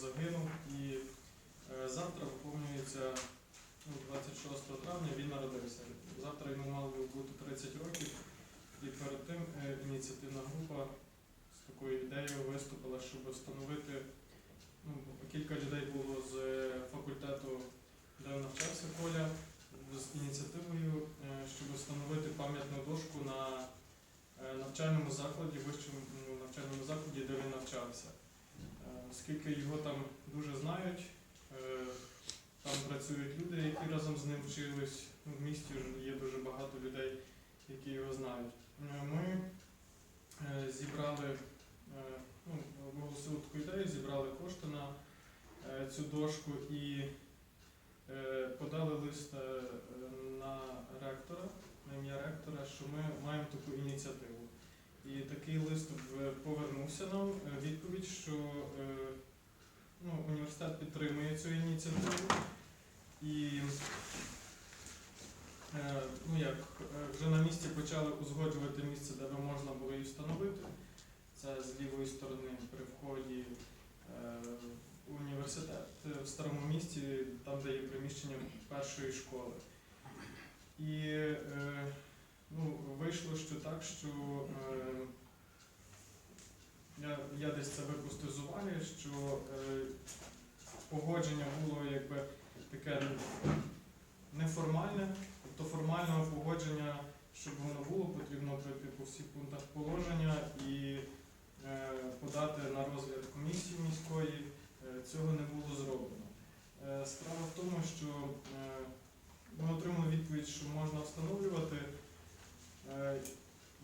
загинув. І е, завтра виповнюється ну, 26 травня він народився. Завтра йому мало би бути 30 років. І перед тим е, ініціативна група з такою ідеєю виступила, щоб встановити. Ну, кілька людей було з е, факультету, де навчався Коля, з ініціативою, щоб встановити пам'ятну дошку на навчальному закладі, вищому ну, навчальному закладі, де він навчався. Оскільки його там дуже знають, е, там працюють люди, які разом з ним вчились. Ну, В місті є дуже багато людей, які його знають. Е, Ми е, зібрали, ну, оголосили таку ідею, зібрали кошти на цю дошку і подали лист на ректора, на ім'я ректора, що ми маємо таку ініціативу. І такий лист повернувся нам. е, Відповідь, що е, ну, університет підтримує цю ініціативу. І е, ну, як, вже на місці почали узгоджувати місце, де би можна було її встановити. Це з лівої сторони при вході в університет в старому місті, там, де є приміщення першої школи. І ну, вийшло що так, що е, я, я десь це випустив з уваги, що е, погодження було якби таке неформальне, тобто формального погодження, щоб воно було, потрібно пройти по всіх пунктах положення і е, подати на розгляд комісії міської. Е, Цього не було зроблено. Е, Справа в тому, що е, ми отримали відповідь, що можна встановлювати. Е,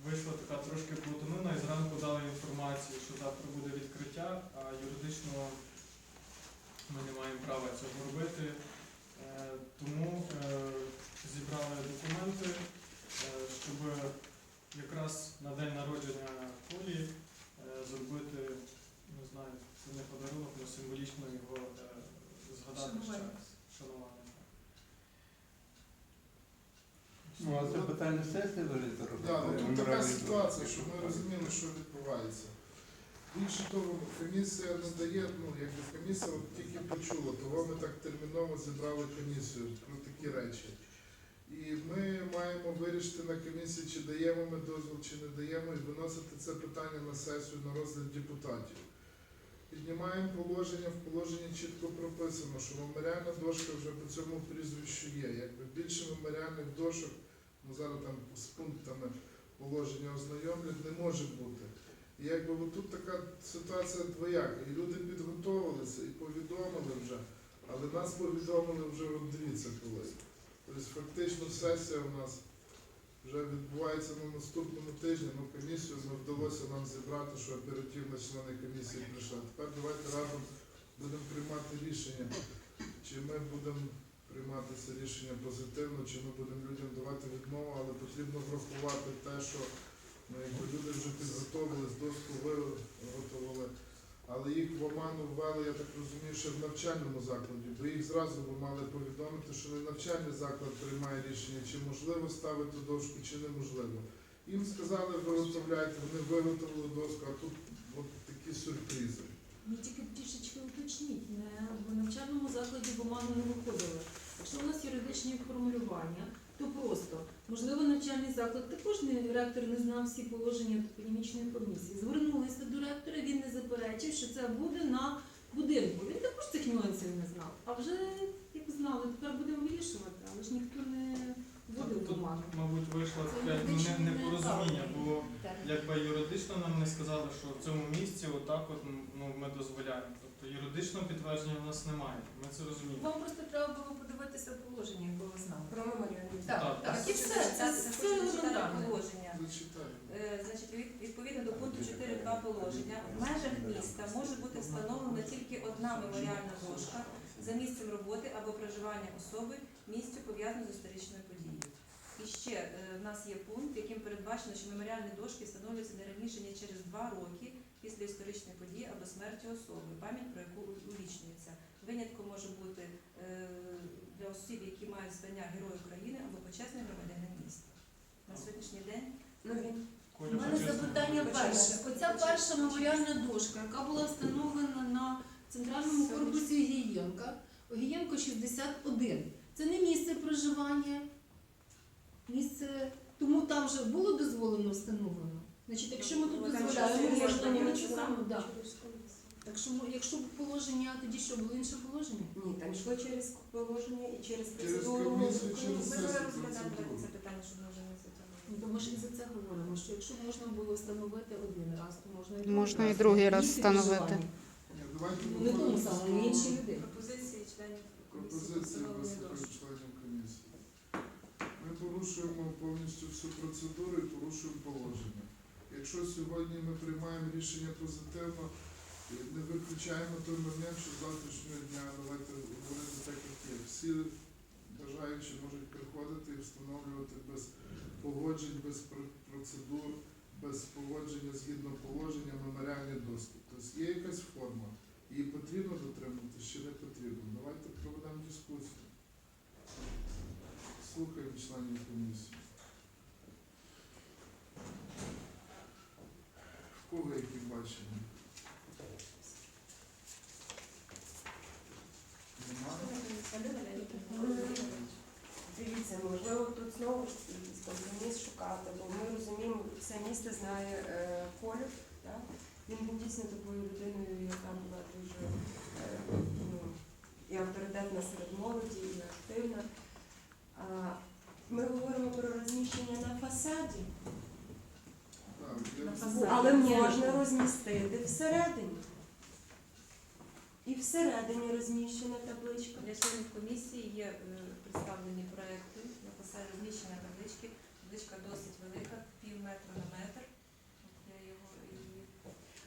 Вийшла така трошки плутанина і зранку дали інформацію, що завтра буде відкриття, а юридично ми не маємо права цього робити. Е, Тому е, документи, е, щоб якраз на день народження Колі е, зробити, не знаю, це не подарунок, але символічно його е, згадати ще раз. Шанування. Ну, а це питання сесії вирішити Да, ну, тут така ситуація, щоб ми розуміли, що відбувається. Більше того, комісія не дає, ну якби комісія от тільки почула, того ми так терміново зібрали комісію про такі речі. І ми маємо вирішити на комісії, чи даємо ми дозвіл, чи не даємо, і виносити це питання на сесію на розгляд депутатів. Піднімаємо положення, в положенні чітко прописано, що меморіальна дошка вже по цьому прізвищу є. Якби більше меморіальних дошок, ну зараз там з пунктами положення ознайомлять, не може бути. І якби тут така ситуація двояка. І люди підготовилися і повідомили вже, але нас повідомили вже от дивіться коли. Тобто фактично сесія у нас вже відбувається на наступному тижні, ну комісію ми вдалося нам зібрати, що оперативно члени комісії прийшли. Тепер давайте разом будемо приймати рішення, чи ми будемо приймати це рішення позитивно, чи ми будемо людям давати відмову, але потрібно врахувати те, що ну, якби люди вже підготовились, доску виготовили, але їх в оману ввели, я так розумію, ще в навчальному закладі, бо їх зразу ви мали повідомити, що не навчальний заклад приймає рішення, чи можливо ставити дошку, чи неможливо. Їм сказали, виготовляйте, вони виготовили доску, а тут от такі сюрпризи. Мені тільки трішечки уточніть, не в навчальному закладі в оману не виходили. Якщо у нас юридичні формулювання, то просто можливо навчальний заклад також не ректор не знав всі положення топонімічної комісії. Звернулися до ректора, він не заперечив, що це буде на будинку. Він також цих нюансів не знав. А вже як знали, тепер будемо вирішувати, але ж ніхто не вводив в Тут, мабуть, вийшло таке непорозуміння, не бо якби юридично нам не сказали, що в цьому місці отак от ну, ми дозволяємо. Тобто юридичного підтвердження в нас немає. Ми це розуміємо. Вам просто треба було подивитися положення, якби ви знали. Про меморіальний Так, Так, так. так, і все, це все елементарно. положення. Е, Значить, від- відповідно до пункту 4.2 положення, в межах міста може бути встановлена тільки одна меморіальна дошка за місцем роботи або проживання особи місцю пов'язаного з історичною подією. І ще е, в нас є пункт, яким передбачено, що меморіальні дошки встановлюються не раніше ніж через два роки після історичної події або смерті особи, пам'ять про яку увічнюється. Винятком може бути е, для осіб, які мають звання Герой України або почесний громадянин міста. На сьогоднішній день Ну, він У мене запитання перше. Оця перша меморіальна дошка, яка була встановлена на центральному корпусі Огієнка. Огієнко 61. Це не місце проживання. Місце, тому там вже було дозволено встановлено. Значить, якщо ми тут дозволяємо, можна ж нічого да. Так що, мо- якщо б положення, тоді що було інше положення? Ні, там йшло через положення і через Через процедуру. комісію, Ми вже сесію процедуру. це питання, щоб ми вже не затягнули. Ну, ми ж і за це говоримо, що якщо можна було встановити один раз, то можна і Можна і другий другий раз встановити. проживання. Ні, давайте Ну, Не тому виходимо самому, інші люди. Пропозиції членів комісії Пропозиції членів комісії. Ми порушуємо повністю всю процедуру і порушуємо положення. Якщо сьогодні ми приймаємо рішення позитивно, не виключаємо той момент, що з завтрашнього дня давайте говорити так, як є. Всі бажаючі можуть приходити і встановлювати без погоджень, без процедур, без погодження згідно положення меморіальний доступ. Тобто є якась форма. Її потрібно дотримувати чи не потрібно. Давайте проведемо дискусію. Слухаємо членів комісії. Кого які бачення? Дивіться, можливо, тут знову компроміс шукати, бо ми розуміємо, все місто знає е. Так? Він був дійсно такою людиною, яка була дуже е, ну, і авторитетна серед молоді, і активна. А, ми говоримо про розміщення на фасаді, Так, я На б- фасаді. Але можна розмістити всередині. І всередині розміщена табличка. Для членів комісії є е, представлені проекти на посаді розміщення таблички. Табличка досить велика, пів метра на метр. Я його і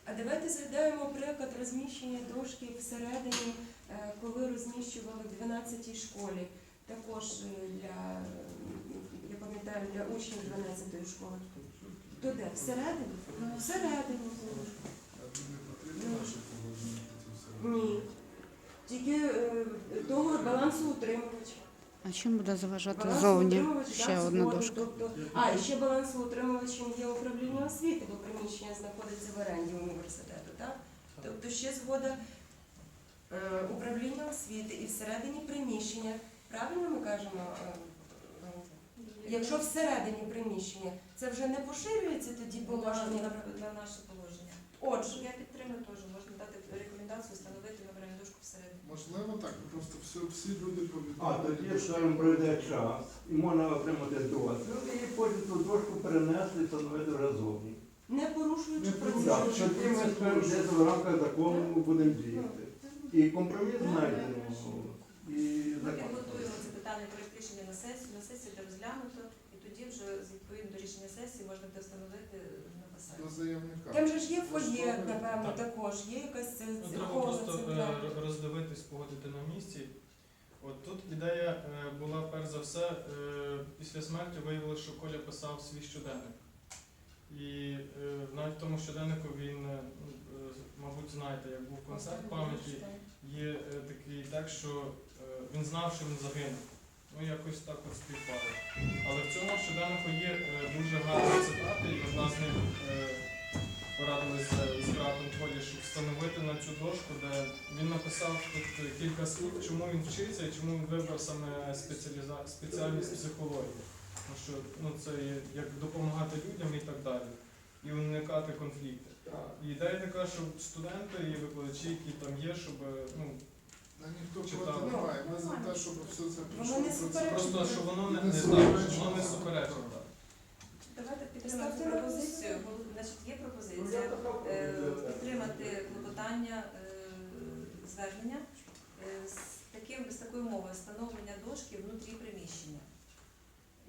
А давайте згадаємо приклад розміщення дошки всередині, е, коли розміщували в 12-й школі. Також е, для, я пам'ятаю, для учнів 12-ї школи. То де? Всередині? Всередині. А не потрібно наше погодження про це все? Ні. Тільки е, договор балансоутримувач. А чим буде заважати зовні ще одна дошка? Тобто, а, і ще балансоутримувачем є управління освіти, бо приміщення знаходиться в оренді університету, так? Тобто ще згода е, управління освіти і всередині приміщення. Правильно ми кажемо? е, Якщо всередині приміщення, це вже не поширюється тоді положення. на, на наше положення. Отже, Я підтримую теж, можна дати рекомендацію встановити меморіальну дошку всередині. Можливо, так, просто всі, всі люди А повідомляють. тоді, скажімо, пройде час, і можна отримати дозвіл, і потім ту дошку перенесли і встановити зовні. не порушуючи Не. Так, порушуючи тоді ми скажімо, десь в рамках закону будемо діяти. І компроміс знайдемо. І Ми закон. підготуємо це питання проект рішення на сесію, на сесії буде розглянуто, тоді вже відповідно до рішення сесії можна буде встановити на посаді. Заявника. Там же ж є фоє, напевно, Так. також, є якась е, Ну, треба церковна просто е, роздивитись, погодити на місці. От тут ідея е, була перш за все, е, після смерті виявилося, що Коля писав свій щоденник. І е, навіть в тому щоденнику він, е, ну, е, мабуть, знаєте, як був концерт пам'яті, є е, такий текст, що е, він знав, що він загинув. Ну, якось так от співпало. Але в цьому щоденнику є е, дуже гарні цитати, і одна з них е, порадились з- з братом Колі, щоб встановити на цю дошку, де він написав тут е, кілька слів, чому він вчиться і чому він вибрав саме спеціальність психології. Тому що ну, це є як допомагати людям і так далі, і уникати конфліктів. І ідея така, щоб студенти і викладачі, які там є, щоб е, ну, Ніхто Чи проти там- немає. Ми за те, щоб все це Воно не суперечить. просто щоб воно не, Не не, так, суперечить. воно не суперечить. так. Давайте Ставте на пропозицію. Значить, є пропозиція е, підтримати клопотання е, звернення е, з таким з такою мовою встановлення дошки внутрі приміщення.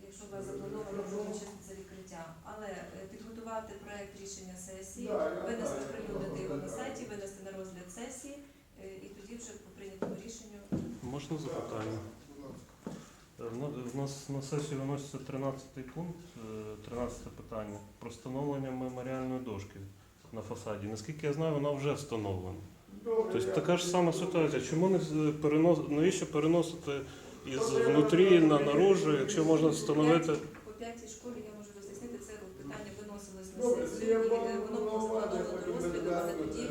Якщо у вас заплановано визначити це відкриття, але е, підготувати проект рішення сесії, винести прилюдити його на сайті, винести на розгляд сесії, е, і тоді вже по прийнятому рішенню Можна запитання? Е, в- В нас на сесію виноситься 13 пункт, е, 13 питання про встановлення меморіальної дошки на фасаді. Наскільки я знаю, вона вже встановлена. Тобто така ж сама ситуація. Чому не перенос... навіщо переносити із внутрі на наружу, якщо можна встановити? по п'ятій школі я можу роз'яснити це питання виносилось на сесію, і е, воно було складено до розгляду, але тоді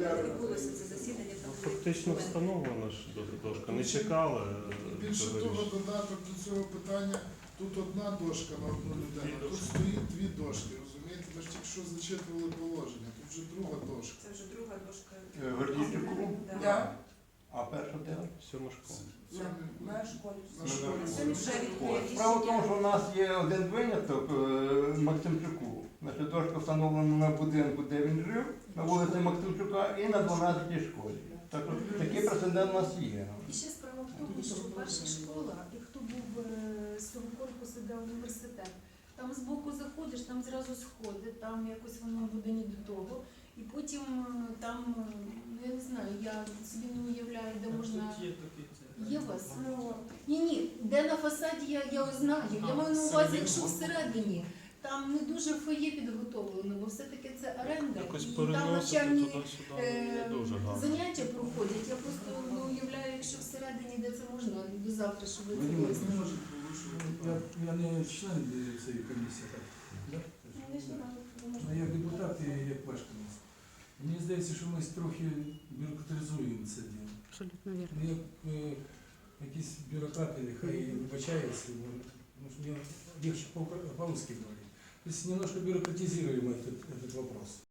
не відбулося це засідання, там були фактично встановлена ж до- дошка. Не чекали е, Більше того, додаток до цього питання, тут одна дошка на одну людину, а тут стоїть дві дошки, розумієте? Ми ж тільки що зачитували положення, тут вже друга дошка. Це вже друга дошка. Е, Гордійчуку? Да. Да. А перша де? Сьома школа. Це На, школі. Справа в тому, що в нас є один виняток е, Максимчуку. Значить, дошка встановлена на будинку, де він жив, на вулиці Максимчука і на 12-й школі. Так такий прецедент у нас є. І ще справа в тому, що перша школа, і хто був е, з того корпусу, де університет, там збоку заходиш, там зразу сходи, там якось воно буде не до того. І потім е, там, е, ну я не знаю, я собі не уявляю, де можна. Тут є такий це. Є у вас? Ні, ні, де на фасаді я, я знаю. Я маю на увазі, якщо всередині. Там не дуже фоє підготовлено, бо все-таки це оренда. Якось і там навчальні е, дуже заняття проходять. Я просто не уявляю, якщо всередині, де це можна до завтра, щоб ви Вадим, пояснили. Я, я не член цієї комісії, так? Да? Ну, як депутат і як ваш комісія. Мені здається, що ми трохи бюрократизуємо це діло. Абсолютно вірно. Ну, як, е, якісь бюрократи, хай вибачаються, ну, по- по-русски говорить. Немножко бюрократизируем этот, этот вопрос.